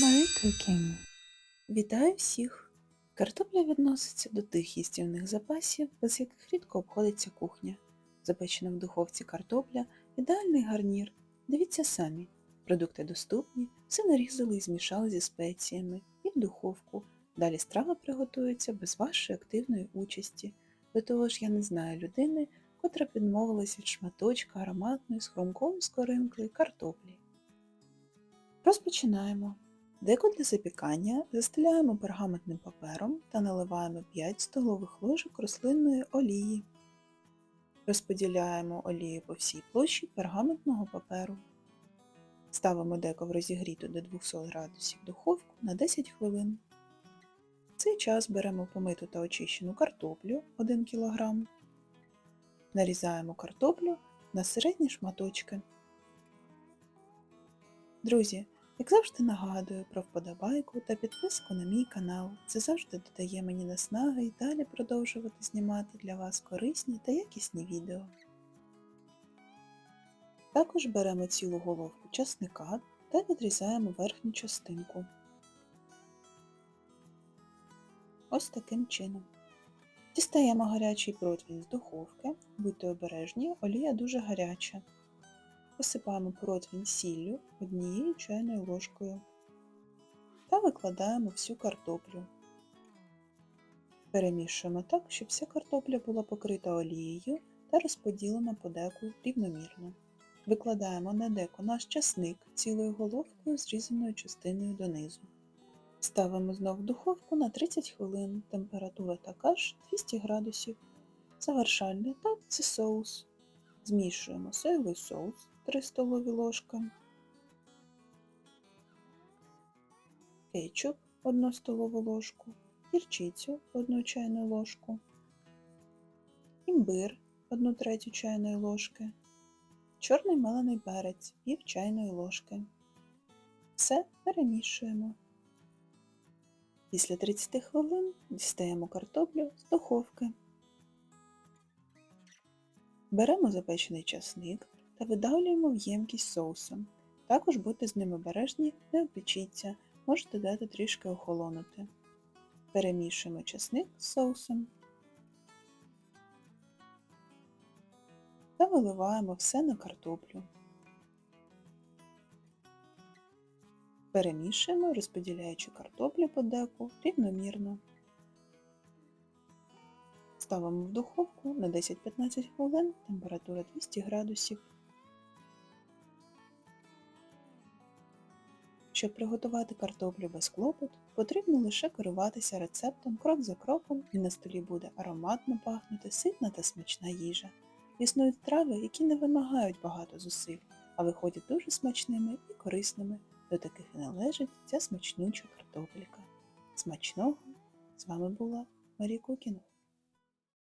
Marie Cooking. Вітаю всіх! Картопля відноситься до тих їстівних запасів, без яких рідко обходиться кухня. Запечена в духовці картопля ідеальний гарнір. Дивіться самі. Продукти доступні, все нарізали і змішали зі спеціями і в духовку. Далі страва приготується без вашої активної участі. До того ж, я не знаю людини, котра підмовилась від шматочка ароматної з хрумком скоринкою картоплі. Розпочинаємо. Деко для запікання застеляємо пергаментним папером та наливаємо 5 столових ложок рослинної олії. Розподіляємо олію по всій площі пергаментного паперу. Ставимо деко в розігріту до 200 градусів духовку на 10 хвилин. В цей час беремо помиту та очищену картоплю 1 кг. Нарізаємо картоплю на середні шматочки. Друзі, як завжди нагадую про вподобайку та підписку на мій канал. Це завжди додає мені наснаги і далі продовжувати знімати для вас корисні та якісні відео. Також беремо цілу головку часника та відрізаємо верхню частинку. Ось таким чином. Дістаємо гарячий противень з духовки, будьте обережні, олія дуже гаряча. Посипаємо противень сіллю однією чайною ложкою та викладаємо всю картоплю. Перемішуємо так, щоб вся картопля була покрита олією та розподілена по деку рівномірно. Викладаємо на деко наш часник цілою головкою зрізаною частиною донизу. Ставимо знов в духовку на 30 хвилин, температура така ж 200 градусів. Завершальний етап це соус. Змішуємо соєвий соус 3 столові ложки, кетчуп 1 столову ложку, гірчицю 1 чайну ложку, імбир 1 третю чайної ложки, чорний мелений перець пів чайної ложки. Все перемішуємо. Після 30 хвилин дістаємо картоплю з духовки. Беремо запечений часник та видавлюємо в ємкість соусом. Також будьте з ним обережні, не опечіться, можете дати трішки охолонути. Перемішуємо часник з соусом та виливаємо все на картоплю. Перемішуємо, розподіляючи картоплю по деку рівномірно. Ставимо в духовку на 10-15 хвилин, температура 200 градусів. Щоб приготувати картоплю без клопоту, потрібно лише керуватися рецептом крок за кроком і на столі буде ароматно пахнути ситна та смачна їжа. Існують страви, які не вимагають багато зусиль, а виходять дуже смачними і корисними. До таких і належить ця смачнюча картопелька. Смачного! З вами була Марія Кукіна.